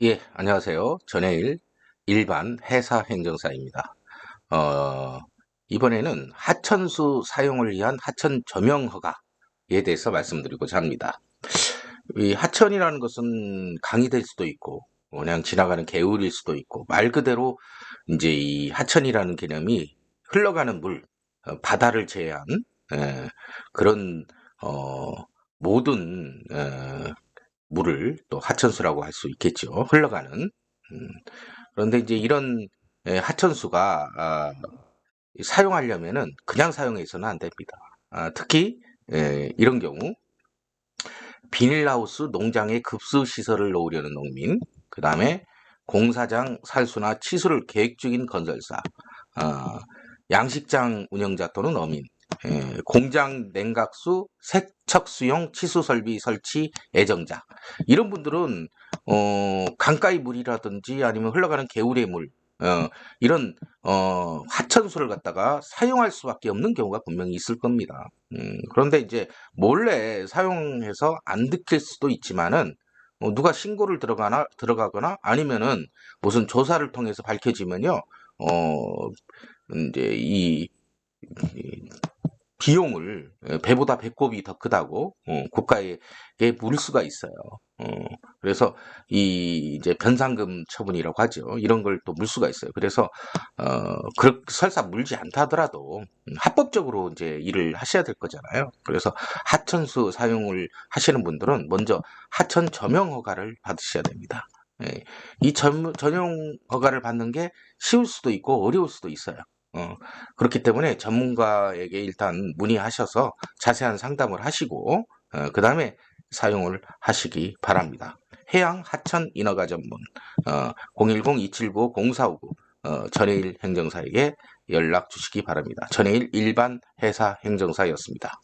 예, 안녕하세요. 전해일 일반 회사 행정사입니다. 어, 이번에는 하천수 사용을 위한 하천 조명 허가에 대해서 말씀드리고자 합니다. 이 하천이라는 것은 강이 될 수도 있고, 그냥 지나가는 개울일 수도 있고, 말 그대로 이제 이 하천이라는 개념이 흘러가는 물, 어, 바다를 제외한 에, 그런 어, 모든 에, 물을 또 하천수라고 할 수 있겠죠. 흘러가는. 음, 그런데 이제 이런 예, 하천수가 아, 사용하려면은 그냥 사용해서는 안 됩니다. 아, 특히 예, 이런 경우 비닐하우스 농장에 급수 시설을 놓으려는 농민, 그 다음에 공사장 살수나 치수를 계획 중인 건설사, 아, 양식장 운영자 또는 어민, 예, 공장 냉각수, 세척수용 치수 설비 설치 애정자 이런 분들은 어, 강가의 물이라든지 아니면 흘러가는 개울의 물 어, 이런 어, 하천수를 갖다가 사용할 수밖에 없는 경우가 분명히 있을 겁니다. 음, 그런데 이제 몰래 사용해서 안 들킬 수도 있지만은 어, 누가 신고를 들어가나 들어가거나 아니면은 무슨 조사를 통해서 밝혀지면요, 어, 이제 이, 이 비용을 예, 배보다 배꼽이 더 크다고 어, 국가에 물을 수가 있어요. 어, 그래서 이 이제 변상금 처분이라고 하죠. 이런 걸 또 물 수가 있어요. 그래서 어, 그 설사 물지 않다 하더라도 합법적으로 이제 일을 하셔야 될 거잖아요. 그래서 하천수 사용을 하시는 분들은 먼저 하천 점용 허가를 받으셔야 됩니다. 예, 이 전, 전용 허가를 받는 게 쉬울 수도 있고 어려울 수도 있어요. 어, 그렇기 때문에 전문가에게 일단 문의하셔서 자세한 상담을 하시고 어, 그 다음에 사용을 하시기 바랍니다. 해양 하천 인허가 전문 어, 010-279-0459 어, 전해일 행정사에게 연락 주시기 바랍니다. 전해일 일반 회사 행정사였습니다.